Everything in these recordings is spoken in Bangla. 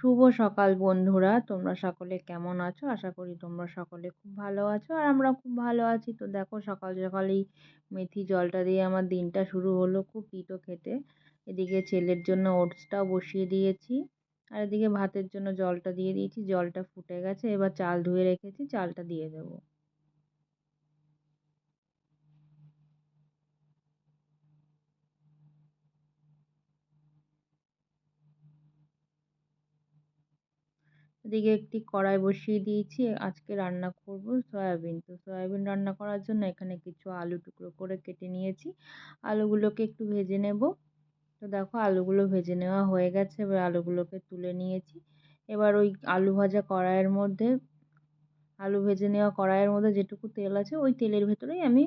শুভ সকাল বন্ধুরা। তোমরা সকলে কেমন আছো? আশা করি তোমরা সকলে খুব ভালো আছো আর আমরা খুব ভালো আছি। তো দেখো, সকাল সকালেই মেথি জলটা দিয়ে আমার দিনটা শুরু হলো খুব পিঠো খেতে। এদিকে ছেলের জন্য ওটসটাও বসিয়ে দিয়েছি আর এদিকে ভাতের জন্য জলটা দিয়ে দিয়েছি। জলটা ফুটে গেছে, এবার চাল ধুয়ে রেখেছি, চালটা দিয়ে দেবো। এদিকে একটি কড়াই বসিয়ে দিয়েছি, আজকে রান্না করব সয়াবিন। তো সয়াবিন রান্না করার জন্য এখানে কিছু আলু টুকরো করে কেটে নিয়েছি। আলুগুলোকে একটু ভেজে নেব। তো দেখো আলুগুলো ভেজে নেওয়া হয়ে গেছে, এবার আলুগুলোকে তুলে নিয়েছি। এবার ওই আলু ভাজা কড়াইয়ের মধ্যে, আলু ভেজে নেওয়া কড়াইয়ের মধ্যে যেটুকু তেল আছে, ওই তেলের ভেতরেই আমি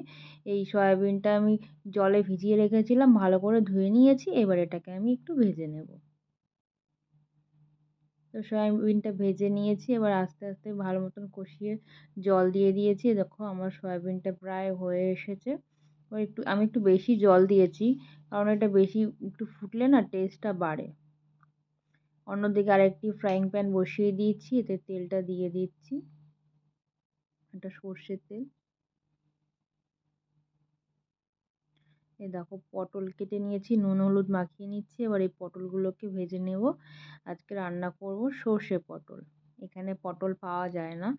এই সয়াবিনটা আমি জলে ভিজিয়ে রেখেছিলাম, ভালো করে ধুয়ে নিয়েছি, এবার এটাকে আমি একটু ভেজে নেব। তো সয়াবিনটা ভেজে নিয়েছি। এবার আস্তে আস্তে ভালো মতন কষিয়ে জল দিয়ে দিয়েছি। দেখো আমার সয়াবিনটা প্রায় হয়ে এসেছে। এবার একটু, আমি একটু বেশি জল দিয়েছি, কারণ এটা বেশি একটু ফুটলে না টেস্টটা বাড়ে। অন্যদিকে আরেকটি ফ্রাইং প্যান বসিয়ে দিয়েছি, এতে তেলটা দিয়ে দিচ্ছি। এটা সর্ষের তেল। এই দেখো পটল কেটে নিয়েছি, নুন, হলুদ মাখিয়ে নিচ্ছি, এবার এই পটলগুলোকে ভেজে নেব। আজকে রান্না করব সর্ষে পটল। এখানে পটল পাওয়া যায় না।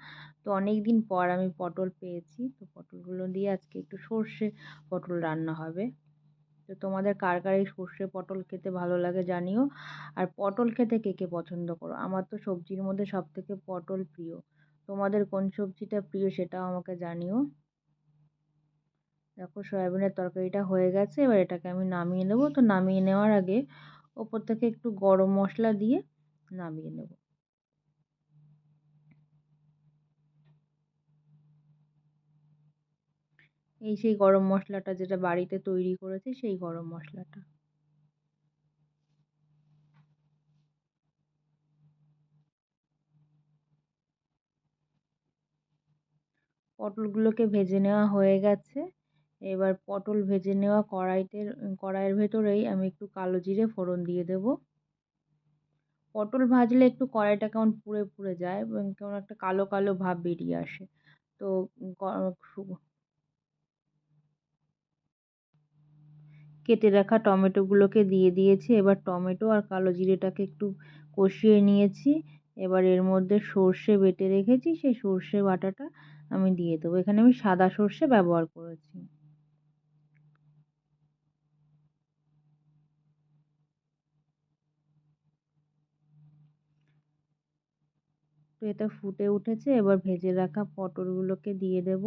তো অনেক দিন পর আমি পটল পেয়েছি, তো পটলগুলো দিয়ে আজকে একটু সর্ষে পটল রান্না হবে। তো তোমাদের কার কার এই সর্ষে পটল খেতে ভালো লাগে জানিও। আর পটল খেতে কে কে পছন্দ করো? আমার তো সবজির মধ্যে সব থেকে পটল প্রিয়। তোমাদের কোন সবজিটা প্রিয় সেটাও আমাকে জানিও। দেখো সয়াবিনের তরকারিটা হয়ে গেছে, এবার এটাকে আমি নামিয়ে নেব। তো নামিয়ে নেওয়ার আগে ওপর থেকে একটু গরম মশলা দিয়ে নামিয়ে নেব। এই সেই গরম মশলাটা যেটা বাড়িতে তৈরি করেছি, সেই গরম মশলাটা। পটলগুলোকে ভেজে নেওয়া হয়ে গেছে। এবার পটল ভেজে নেওয়া কড়াইতে কড়াইয়ের ভেতরেই আমি একটু কালো জিরে ফোড়ন দিয়ে দেব। পটল ভাজলে একটু কড়াইটা কেমন পুড়ে পুড়ে যায়, এবং কেমন একটা কালো কালো ভাব বেরিয়ে আসে। তো কেটে রাখা টমেটোগুলোকে দিয়ে দিয়েছি। এবার টমেটো আর কালো জিরেটাকে একটু কষিয়ে নিয়েছি। এবার এর মধ্যে সর্ষে বেটে রেখেছি, সেই সর্ষে বাটাটা আমি দিয়ে দেবো। এখানে আমি সাদা সর্ষে ব্যবহার করেছি তো এটা ফুটে উঠেছে, এবার ভেজে রাখা পটলগুলোকে দিয়ে দেব।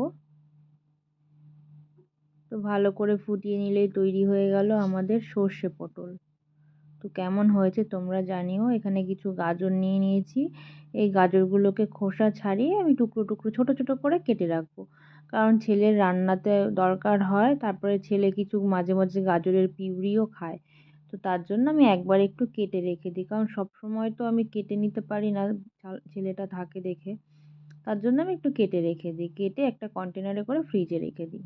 তো ভালো করে ফুটিয়ে নিলেই তৈরি হয়ে গেল আমাদের সর্ষে পটল। তো কেমন হয়েছে তোমরা জানিও, এখানে কিছু গাজর নিয়ে নিয়েছি। এই গাজরগুলোকে খোসা ছাড়িয়ে আমি টুকরো টুকরো, ছোট ছোট করে কেটে রাখব। কারণ ছেলের রান্নাতে দরকার হয়, তারপরে ছেলে কিছু মাঝে মাঝে গাজরের পিউরিও খায়। তো তার জন্য আমি একবার একটু কেটে রেখে দিই। কারণ সব সময় তো আমি কেটে নিতে পারি না ছেলেটা থাকে দেখে। তার জন্য আমি একটু কেটে রেখে দিই। কেটে একটা কন্টেনারে করে ফ্রিজে রেখে দিই।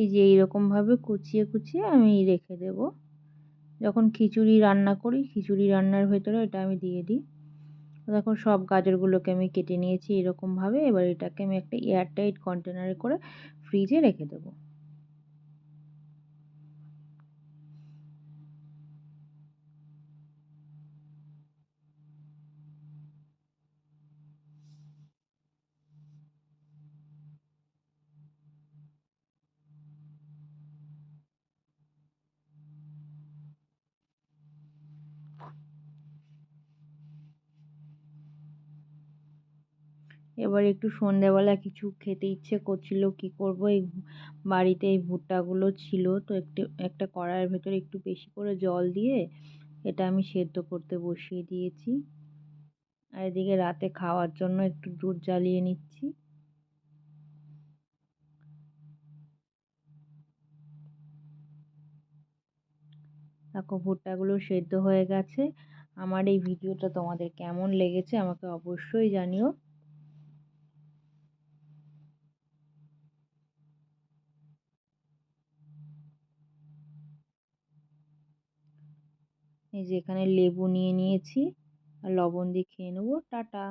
এই যে এইরকমভাবে কুচিয়ে কুচিয়ে আমি রেখে দেব। যখন খিচুড়ি রান্না করি, খিচুড়ি রান্নার ভেতরে এটা আমি দিয়ে দিই। দেখো সব গাজরগুলোকে আমি কেটে নিয়েছি এরকমভাবে এবার এটাকে আমি একটা এয়ারটাইট কন্টেনারে করে ফ্রিজে রেখে দেবো। এবার একটু সন্ধ্যাবেলা কিছু খেতে ইচ্ছে করছিল, কি করব? এই বাড়িতে এই ভুট্টাগুলো ছিল, তো একটু, একটা কড়াইয়ের ভেতরে একটু বেশি করে জল দিয়ে এটা আমি সেদ্ধ করতে বসিয়ে দিয়েছি। আর এদিকে রাতে খাওয়ার জন্য একটু দুধ জ্বালিয়ে নিচ্ছি। দেখো, ভুট্টাগুলো সেদ্ধ হয়ে গেছে। আমার এই ভিডিওটা তোমাদের কেমন লেগেছে আমাকে অবশ্যই জানিও। এই যে এখানে লেবু নিয়ে নিয়েছি আর লবণ দিয়ে খেয়ে নেব টাটা।